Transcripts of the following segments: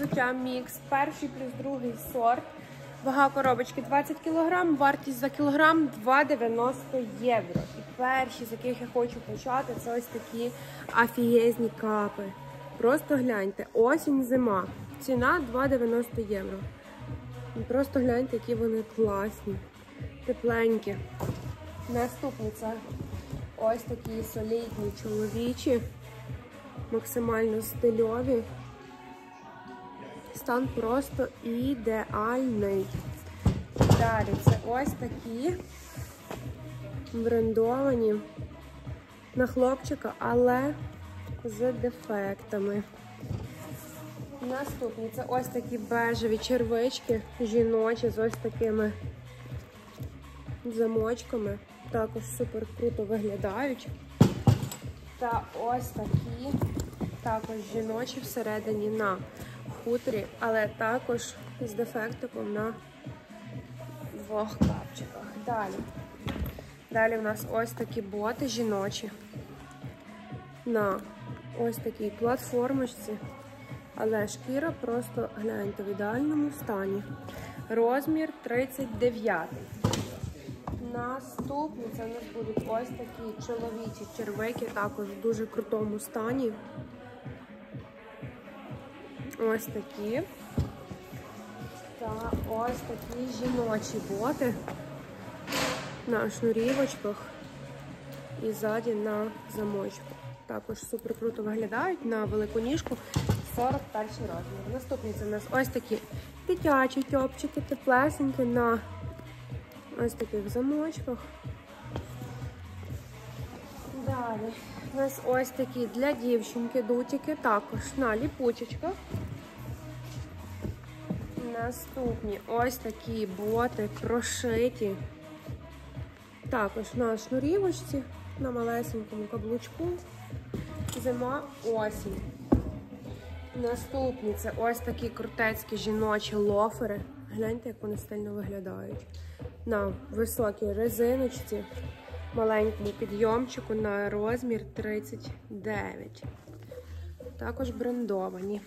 взуття мікс, перший плюс другий сорт. Вага коробочки 20 кг, вартість за кілограм 2,90 євро. І перші, з яких я хочу почати, це ось такі афієзні капи. Просто гляньте, осінь, зима. Ціна 2,90 євро. Ну, Просто гляньте, які вони класні, тепленькі. Наступні це ось такі солідні чоловічі, максимально стильові. Стан просто ідеальний. Далі це ось такі брендовані на хлопчика, але з дефектами. Наступні це ось такі бежеві червички, жіночі з ось такими замочками. Також супер круто виглядають. Та ось такі, також жіночі всередині на хутрі, але також з дефектиком на двох капчиках. Далі. Далі у нас ось такі боти жіночі на ось такій платформочці. Але шкіра просто гляньте в ідеальному стані. Розмір 39. Наступні це у нас будуть ось такі чоловічі червики, також в дуже крутому стані. Ось такі. Та ось такі жіночі боти на шнурівочках і ззаді на замочку. Також супер круто виглядають на велику ніжку 41 розмір. Наступні це у нас ось такі дитячі тьопчики, теплесенькі на ось таких замочках. Далі у нас ось такі для дівчинки дутики, також на ліпучечках. Наступні ось такі боти прошиті. Також на шнурівочці, на малесенькому каблучку. Зима осінь. Наступні це ось такі крутецькі жіночі лофери. Гляньте, як вони стильно виглядають. На високій резиночці, маленькому підйомчику на розмір 39. Також брендовані.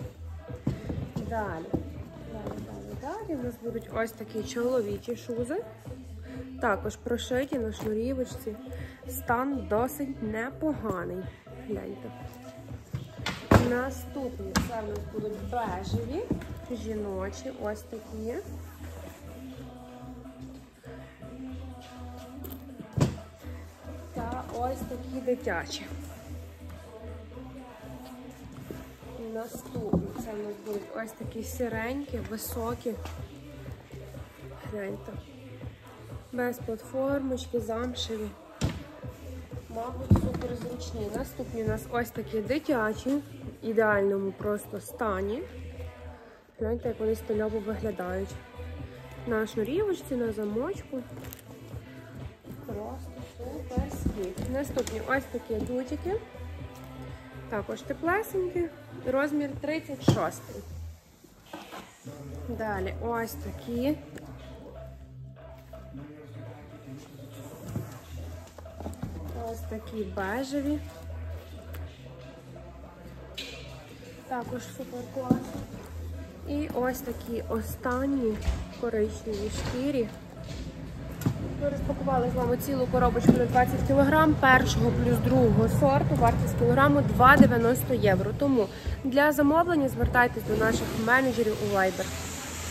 Далі. Далі. У нас будуть ось такі чоловічі шузи. Також прошиті на шнурівочці. Стан досить непоганий. Гляньте. Наступні це в нас будуть бежеві, жіночі, ось такі. Та ось такі дитячі. Наступні це в нас будуть ось такі сиренькі, високі. Гляньте. Без платформочки, замшеві. Мабуть, супер зручні. Наступні у нас ось такі дитячі, в ідеальному просто стані. Гляньте, як вони стильово виглядають. На шнурівочці, на замочку. Просто суперські. Наступні ось такі дутики. Також теплесенькі. Розмір 36. Далі ось такі. Ось такі бежеві. Також супер класні. І ось такі останні коричневі шкірі. Ми розпакували з вами цілу коробочку на 20 кг, першого плюс другого сорту, вартість кілограму 2,90 євро. Тому для замовлення звертайтесь до наших менеджерів у Viber.